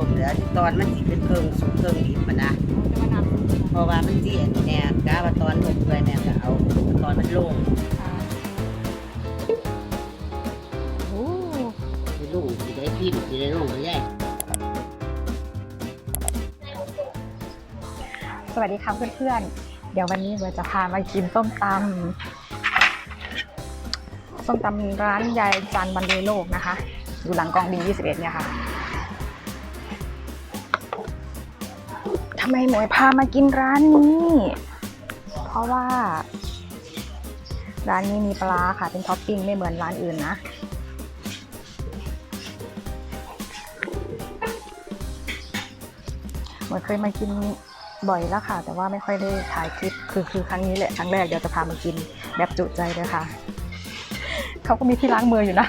ต้มแล้วตอนมันสิเป็นเครื่องสุกเครื่องดิบมันนะเพราะว่ามันสิแน่กะว่าตอนลงด้วยแม่ก็เอาตอนมันลงโอ้สิลูกสิได้พิมพ์สิได้ลงไปใหญ่สวัสดีครับเพื่อนๆ เดี๋ยววันนี้เราจะพามากินส้มตำส้มตำร้านยายจันบันเลโลกนะคะ อยู่หลังกองบิน 21 เนี่ยค่ะ ทำไมหมวยพามากินร้านนี้ เพราะว่า ร้านนี้มีปลาค่ะ เป็นท็อปปิ้งไม่เหมือนร้านอื่นนะเหมือนเคยมากินบ่อยแล้วค่ะ แต่ว่าไม่ค่อยได้ถ่ายคลิป คือคือครั้งนี้แหละครั้งแรกเดี๋ยวจะพามากินแบบจุใจเลยค่ะ เขาก็มีที่ล้างมืออยู่นะ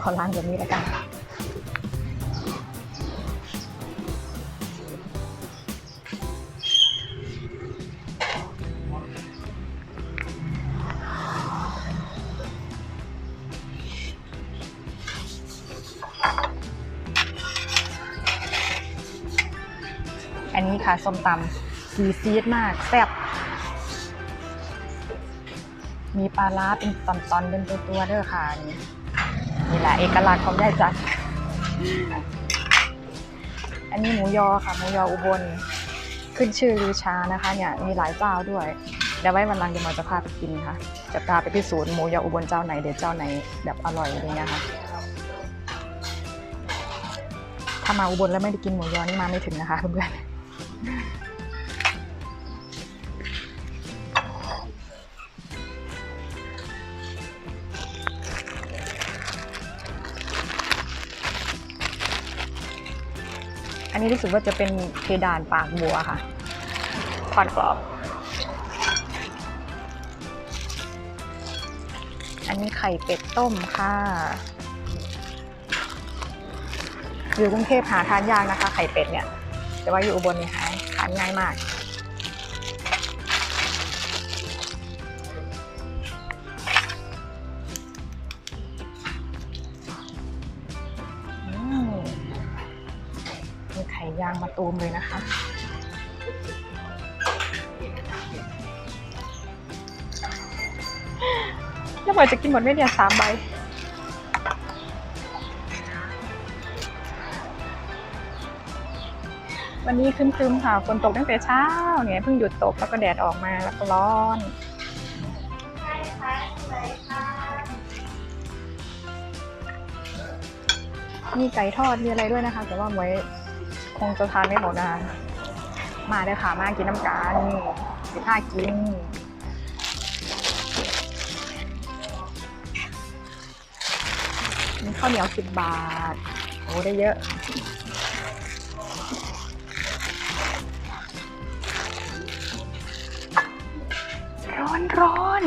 ขอล้างแบบนี้แล้วกันอันนี้ค่ะส้มตำซีซีดมากแซ่บ มีปลาร้าเป็นตอนๆเป็นตัวๆเด้อค่ะนี่นี่ นี่แหละเอกลักษณ์ของยายจัดอันนี้หมูยอค่ะหมูยออุบล ขึ้นชื่อลือชานะคะเนี่ยมีหลายเจ้าด้วยเดี๋ยวไว้วันหลังเดี๋ยวเราจะพาไปกินค่ะ จะพาไปพิสูจน์หมูยออุบลเจ้าไหนเดี๋ยวเจ้าไหนแบบอร่อยอะไรเงี้ยค่ะถ้ามาอุบลแล้วไม่ได้กินหมูยอนี่มาไม่ถึงนะคะเพื่อนๆ อันนี้รู้สึกว่าจะเป็นเพดานปากบัวค่ะทอดกรอบ อันนี้ไข่เป็ดต้มค่ะอยู่กรุงเทพหาทานยากนะคะ ไข่เป็ดเนี่ย แต่ว่าอยู่อุบลเนี่ยหาทานง่ายมาก ตูมเลยนะคะ แล้วบอกจะกินหมดไหมเนี่ยสามใบวันนี้ครึมๆค่ะฝนตกตั้งแต่เช้าเนี่ยเพิ่งหยุดตกแล้วก็แดดออกมาแล้วก็ร้อนมีไก่ทอดมีอะไรด้วยนะคะ แต่ว่าไว้ คงจะทานไม่หมดนะคะมาเลยค่ะมากินน้ำกันสิบห้ากินมีข้าวเหนียวสิบบาท โอ้ได้เยอะร้อนร้อน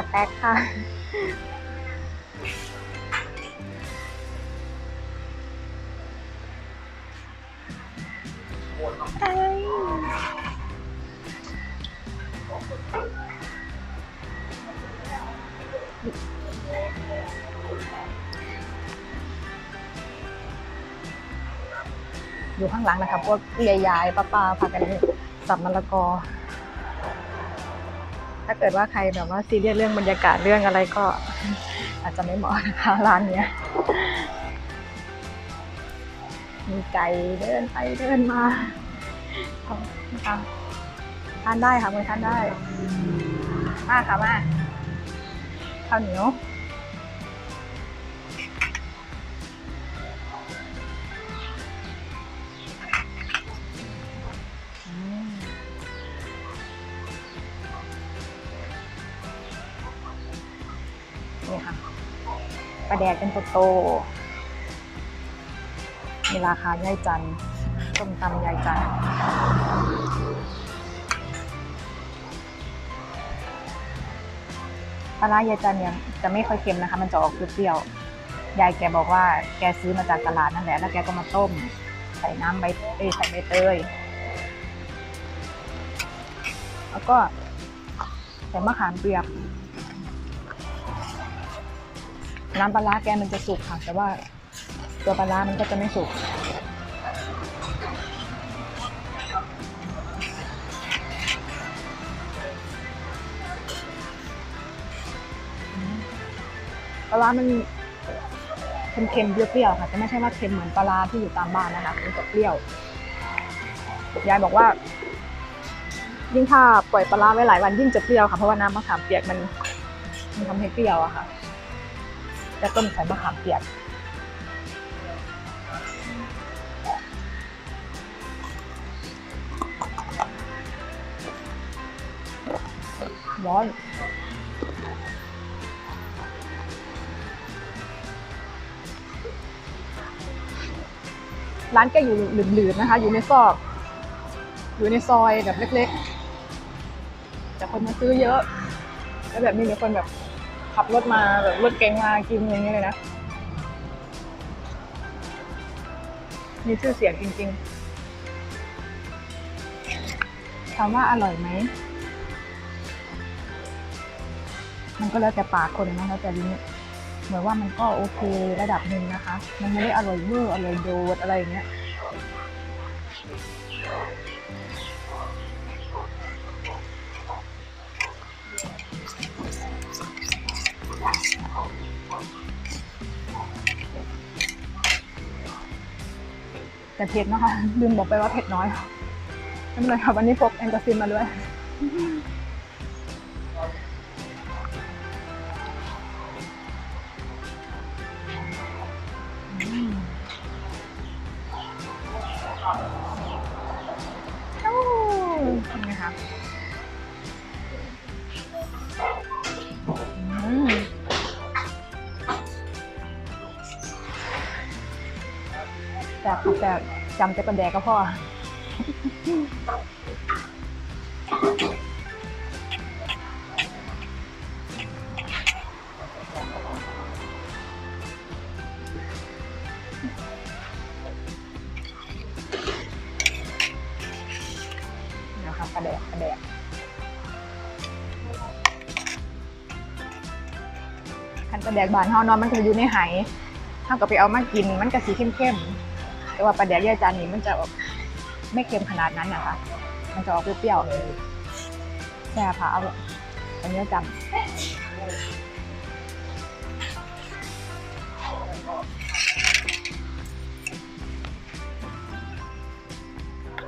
เนื้อแป๊กค่ะอยอยู่ข้างหลังนะคะพวกยายๆป้าๆพากันสับมะละกอ ถ้าเกิดว่าใครแบบว่าซีเรียสเรื่องบรรยากาศเรื่องอะไรก็ อาจจะไม่เหมาะนะคะร้านเนี้ยมีไก่เดินไปเดินมาเอานะคะทานได้ค่ะมือทานได้ มากค่ะมาข้าวเหนียว ค่ะปลาแดกเป็นโตๆมีราคายายจันทร์ส้มตำยายจันปลาร้ายายจันเนี่ยจะไม่ค่อยเค็มนะคะ มันจะออกเปรี้ยวๆยายแกบอกว่าแกซื้อมาจากตลาดนั่นแหละ แล้วแกก็มาต้ม ใส่น้ำใบเอ้ยใส่ใบเตย แล้วก็ใส่มะขามเปียก น้ำปลาร้าแกมันจะสุกค่ะ แต่ว่าตัวปลาร้ามันก็จะไม่สุกปลาร้ามันเค็มๆเปรี้ยวๆค่ะแต่ไม่ใช่ว่าเค็มเหมือนปลาร้าที่อยู่ตามบ้านนะคะมันจะเปรี้ยวยายบอกว่า ยิ่งถ้าปล่อยปลาร้าไว้หลายวันยิ่งจะเปรี้ยวค่ะเพราะว่าน้ำมะขามเปียกมันมันทำให้เปรี้ยวอะค่ะ จะต้มใส่มะขามเปียกร้อนร้านแกอยู่หลืมๆนะคะ อยู่ในซอก อยู่ในซอยแบบเล็กๆ แต่คนมาซื้อเยอะ แล้วแบบมีแต่คนแบบ ขับรถมาแบบรถเก๋งมากินอย่างเงี้ยเลยนะ มีชื่อเสียงจริงๆถามว่าอร่อยไหม มันก็แล้วแต่ปากคนนะแล้วแต่ลิ้นเหมือนว่ามันก็โอเคระดับหนึ่งนะคะ มันไม่ได้อร่อยเวอร์อร่อยโดดอะไรอย่างเงี้ย แต่เผ็ดนะคะลืมบอกไปว่าเผ็ดน้อยไม่เป็นไรค่ะวันนี้พกแอนกาซินมาด้วย จำแต่ประแดก็พอนะคะประแดกประแดกคันประแดกบานเฮานอนมันก็อยู่ในไหเฮาก็ไปเอามากินมันก็สีเข้มๆ แต่ว่าปลาแดกยายจานนี้มันจะออกไม่เค็มขนาดนั้นนะคะ มันจะออกเปรี้ยวๆแซ่บค่ะเอาอันนี้จำ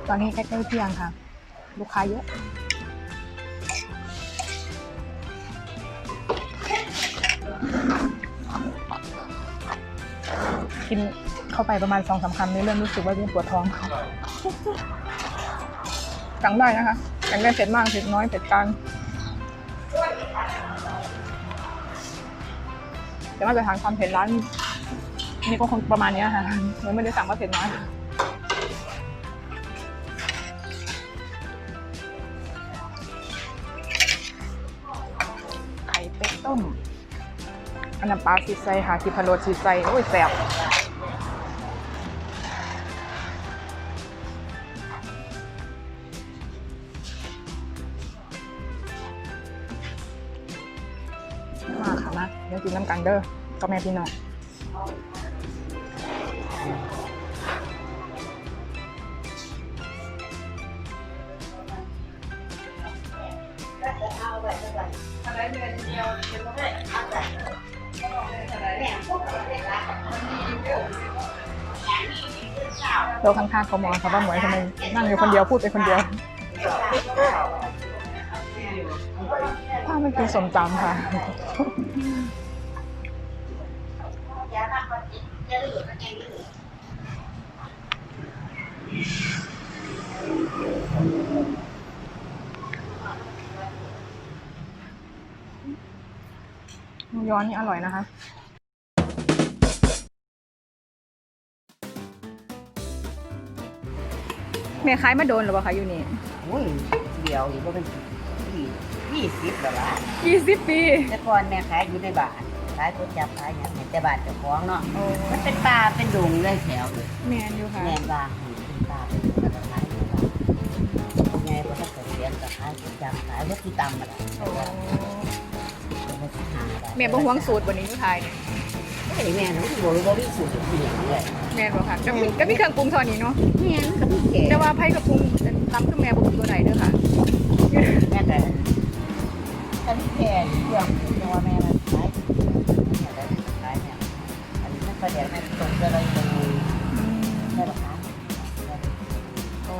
ตอนนี้ใกล้ๆเที่ยงค่ะ ลูกค้าเยอะกิน เข้าไปประมาณสองสามคำนี่เริ่มรู้สึกว่าเริ่มปวดท้องสั่งได้นะคะสั่งได้เผ็ดมากเผ็ดน้อยเผ็ดกลางแต่มาตรฐานความเผ็ดร้านนี่ก็คงประมาณนี้ค่ะยังไม่ได้สั่งว่าเผ็ดน้อยไข่เป็ดต้มอันน้ำปลาซีไซค่ะกิพะโลซีไซโอ้ยแซ่บ เด้อกับแม่พี่น้องโต๊ะข้างๆเขามองเขาว่าหมวยทำไมนั่งอยู่คนเดียวพูดไปคนเดียวถ้าไม่กินสมตำค่ะ ย้อนนี่อร่อยนะคะ แม่ขายมาโดนหรือเปล่าคะอยู่นี่โอ้ยเดียวนี่ก็เป็นยี่ยี่สิบแล้วล่ะ20ปี แต่ก่อนแม่ขายอยู่ในบ้าน ขายก๋วยจั๊บขายอย่างแต่บ้านเจ้าของเนาะโอ้มันเป็นป่าเป็นดงเลยแถวเลยแม่นอยู่ค่ะ แม่บ้านเป็นป่าเป็นดงแล้วก็ขายอยู่บ้านไงพอถ้าเกิดเลี้ยงก็ขายก๋วยจั๊บขายวัตถุตำมาได้โอ้เป็นสิหาได้แม่บ่หวงสูตรวันนี้อยู่ไทยเนี่ยไอ้แม่น้องบอกว่าวิสูตรเปลี่ยนเลยแม่นบ่ค่ะก็มีก็มีเครื่องปรุงเท่านี้เนาะแม่นก็พี่แก่แต่ว่าไผกระปรุงตำคือแม่บ่ปรุงตัวใดเด้อค่ะแม่แต่ก็พี่แก่เครื่อง อันนี้ไม่ค่อยเดี๋ยวแม่ตรงจะเลยตรงได้หรอคะอ๋อ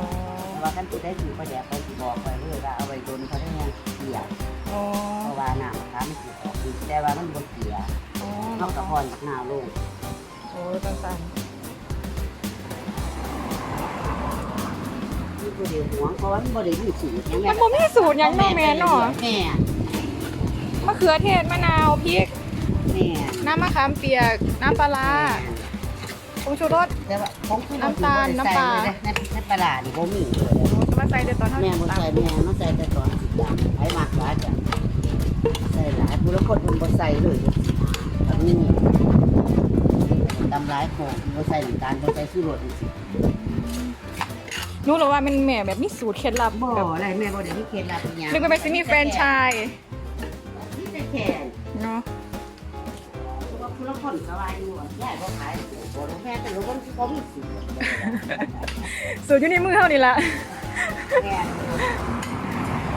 แต่ว่าท่านผู้ได้ถือประเดี๋ยวเขาสิบอกไปเลยว่าเอาไว้โดนเขาได้ยังเสียอ๋อเพราะว่าน้ำค้ามันสิออกอีกแต่ว่ามันบนเสียอ๋อนอกจากพรจากหน้าลงโอ้จังซั่นที่ผู้เดียวหวงเพราะว่ามันบ่ได้มีสูตรยังไงมันบ่มีสูตรหยังเนาะแม่เนาะแม่มะเขือเทศมะนาวพริก แม่น้ำมะขามเปียก น้ำปลาร้าผงชูรส แต่ว่าของคุณน้ำตาลน้ำปลาในในปลานี่บ่มีเลยโอ้จะมาใส่เดี๋ยวตอนเท่าแม่นี้บ่ใส่แม่มาใส่แต่ตอนสิบอย่างไอ้มากหลายจ้ะใส่หลายผู้ละคนมันบ่ใส่เลยแบบนี้ตำหลายโขกบ่ใส่น้ำตาลบ่ใส่ชูรสจังซี่รู้หรอว่ามันแม่แบบมีสูตรเคล็ดลับบ่แบบอะไรแม่บ่ได้มีเคล็ดลับอีหยังนึกว่าเป็นสิมีแฟรนไชายมีแต่แค่เนาะ ผู้ละผู้ละคนสบายอยู่อะยายบ่ขายบ่ลงแม่แต่ละคนเขามีสิสูตรอยู่ในมือเท่านี้ละแม่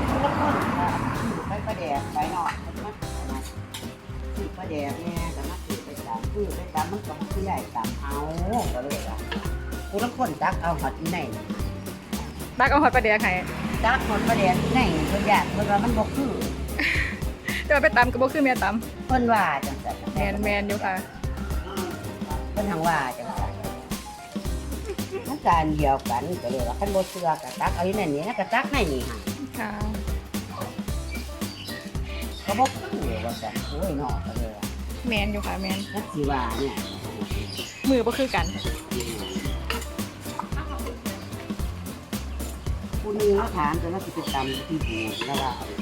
ผู้ละคนก็ไปประแดกไปนอกมันมาสิประแดกแม่ก็มาสิไปตามคือไปตามมันก็คือใหญ่ตามเอาก็เลยว่าผู้ละคนตักเอาหอดที่ไหนตักเอาหอยปลาแดกให้ตักหอดประแดกที่ไหนเพิ่นอยากเพิ่นว่ามันบ่คือแต่ว่าไปตำก็บ่คือแม่ตเพิ่นว่าจังซั่นำ แมนแมนอยู่ค่ะเพิ่นทางว่าจังซั่นมันการเดียวกันก็เลยว่าคันบ่เชื่อก็ตักเอาอยู่ในนี้นะก็ตักในนี้หั่นค่ะก็บอกคือว่าจะโอ้ยนอกไปเลยอะแมนอยู่ค่ะแมนนักสีว่าเนี่ยมือบ่คือกันคุณนึงเขาถามจะว่าจะไปตำที่หูแล้วว่าได้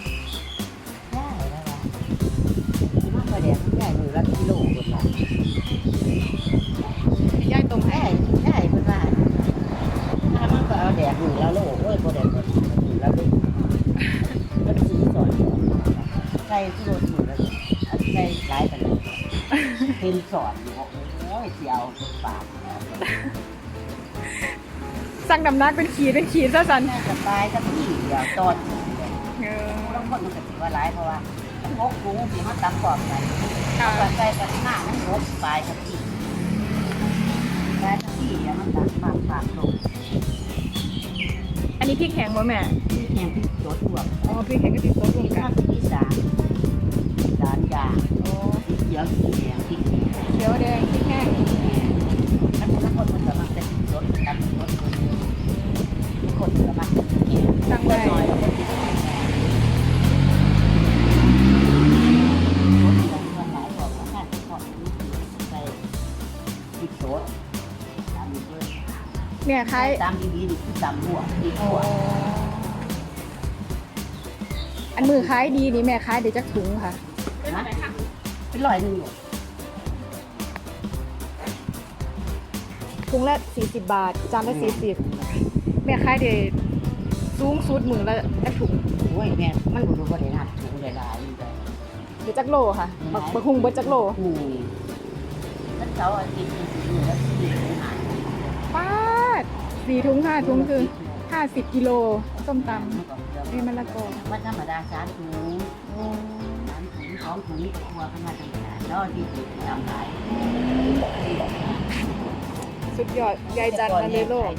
ดี๋ยใหญ่หนึ่งละกิโลคนละย่ายตรงให้ได้ได้คนละถ้ามันก็เอาแดดหนึ่งละโลโอ้ยประเดี๋ยวคนหนึ่งละโลมันสีสอนใส่ที่โรถหนึ่งละใส่หลายกันเลยเป็นสอนบอกโอ้ยเสียวปากสั่งดำนักเป็นขีดเป็นขีดซะสันน่าจะตายสักที่เดี๋ยวตอนนี้เลยเออบางคนมันก็ถือว่าร้ายเพราะว่า พกกุ้งสีมันตำกรอบกันค่ะเอาใส่กันหน้ามันรบปลายสักที่ปลายสักที่เดียวมันตัดปากปากลงอันนี้พริกแห้งบ่แม่ ที่แข็งที่โจทวบอ๋อพริกแห้งก็ติดโต๊ะรวมที่กัข้านวที่สามสามอย่างโอ้ที่เขียวที่แดงที่แดง แม่ขายตามดีๆนี่คือตามหัวดีโอ้หัวอันมือขายดีนี่แม่ขายเดี๋ยวจักถุงค่ะนะเป็นร้อยหนึ่งอยู่ถุงละ40บาท จานละ40แม่ขายเดี๋ยวสูงสุดมือละจักถุงโอ้ยแม่มันบ่รู้ว่าได้นับถุงได้หลายอยู่ได้เดี๋ยวจักโลค่ะบักบักหุงเบิดจักโลอืมแล้วเสาร์อาทิตย์นี่สิอยู่แล้วสี่ถุงหาป้าด สี่ถุงห้าถุงคือ50กิโลส้มตำมันก็เยอะนี่มะละกอมันธรรมดาสามถุงโอ้สามถุงสองถุงนี่ก็ครัวขนาดธรรมดาแล้วที่ติดตามหลายสุดยอดยายจันทร์มาเลยโลก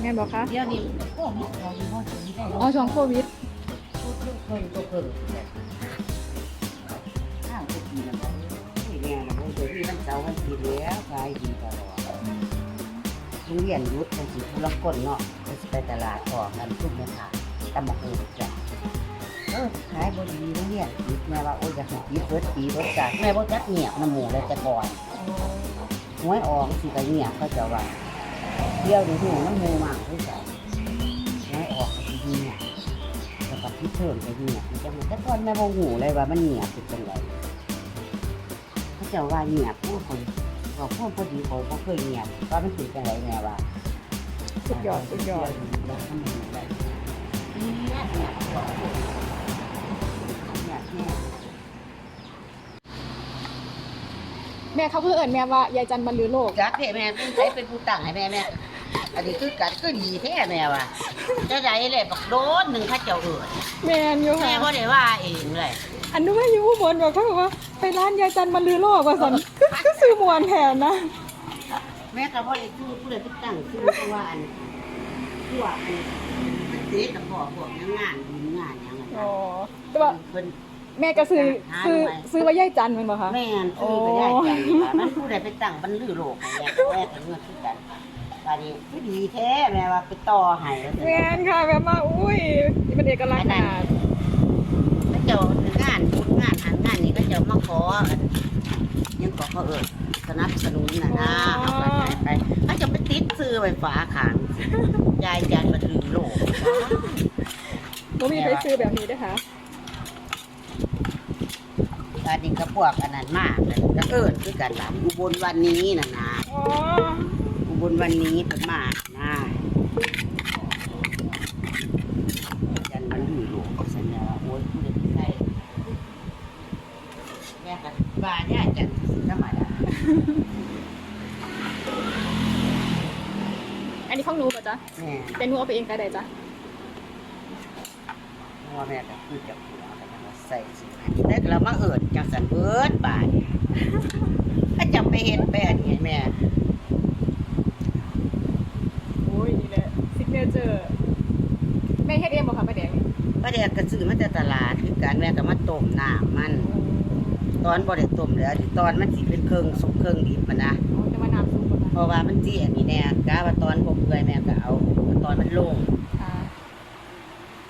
แม่นบอกคะเดี๋ยวนี้โอ้ยเราอยู่บ่ถึงได้อ๋อช่วงโควิดพูดเรื่องคนตัวเพิ่นข้าวจะกินแล้วบ่โอ้ยแม่น่ะบ่เคยมีวันเสาร์วันอาทิตย์แล้วขายดีตลอดโร งเวียนยุทธเป็นสีผู้ลก้นเนาะเป็นไปตลาดออกันทุกเมื่อค่ะตำบักหุ่นจ้ะเออขายบดีรงเรียนยุดแม่ว่าโอ้ยอยากให้ยุดเบิดปีเบิดจ้ะแม่บ่จักเงียบน้ำหมูเลยแต่ก่อนหวยออกสิก็เงียบเขาจะว่าเที่ยวดูหูน้ำหมูมากเลยจะหวยออกสิเงียบแต่วก็พิเทิงก็เงียบมันจะมันแต่ก่อนแม่บ่หูเลยว่ามันเงียบเป็นจังไดเขาจะว่าเงียบพูดคน บอกพวกพอดีเขาบ่เคยเงียบว่ามันเป็นจังไดแม่ว่าสุดยอดสุดยอดแล้วทำไมได้เงียบเงียเงียเงียเงียแม่เขาเพื่อเอิญแม่ว่ายายจันบรรลือโลกจักเด้แม่เป็นใครเป็นผู้ตั้งให้แม่แม่อันนี้คือกัดคือดีแท้แม่ว่ะจะได้เลยบักโดนหนึ่งข้าเจ้าเอิดแมนอยู่แม่ค่ะบ่ได้ว่าเองเลยอันนู้นว่อยู่อุบลบอกเขาบอกว่าไปร้านยายจันบรรลือโลกว่าสัน คือคือซื้อมวนแทนนะ แม่ก็บ่ได้ชื่อผู้ใดไปตั้งชื่อเพราะว่าอันพวกอันมันเสียกับพ่อพวกงานบุญงานหยังอะอ๋อนะแต่ว่าเพิ่นแม่ก็ซื้อหาซื้อหน่อยซื้อไว้ยายจันเป็นบ่คะแม่นซื้อไปได้จังว่ามันผู้ใดไปตั้งบรรลือโลกให้แม่ก็แม่ก็เงินคือกันบาดนี้คือดีแท้แม่ว่าไปต่อให้แล้วแมนค่ะแบบว่าอุ้ยนี่เป็นเอกลักษณ์ขนาด เขาเจ้างานบุญงานหางานนี่ก็จะมาขออัน ยังขอเขาเอิดสนับสนุนน่ะนะเอาไปไปเขาจะไปติดซื้อไว้ฝาขางยายจันบรรลือโลกบ่มีใครซื้อแบบนี้ด้วยค่ะอันนี้ก็พวกอันนั้นมากเลยก็เอิญคือกันหลังอุบลวันนี้นะนะอ๋ออุบลวันนี้เป็นมากนะจันมันอยู่หลวงสัญญาว่าโอ้ยผู้เด็กใช่แม่กันบ้านย่าจันสิธรรมดา อันนี้ของหนูป่ะจ๊ะแม่เป็นหนูเอาไปเองก็ได้จ้ะพ่อแม่ก็คือจับหัวกันมาใส่สิแต่เรามาเอิญจังสันเบิดบาทถ้าจะไปเห็นไปอันนี้แม่โอ้ยนี่แหละซิกเนเจอร์แม่เฮ็ดเองบ่คะป้าแดงนี่ป้าแดกก็ซื้อมาจากตลาดคือการแม่ก็มาต้มน้ำมัน ตอนบ่ได้ต้มเลยอันนี้ตอนมันสิเป็นเครื่องสุกเครื่องดิบมันนะอ๋อจะมาน้ำซุปบ่คะเพราะว่ามันสิอันนี้แน่กะว่าตอนบ่เปื่อยแม่ก็เอาตอนมันโล่งค่ะ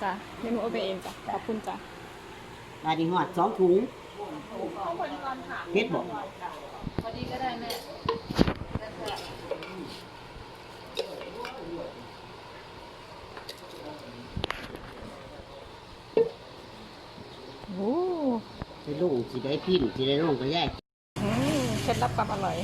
จ้ะเดี๋ยวหนูเอาไปเองจ้ะขอบคุณจ้ะมาดีฮอดสองถุงเฮ็ดบ่พอดีก็ได้แม่ โอ้สิลุงสิได้พินสิได้ลงก็แยกเคล็ดลับความอร่อย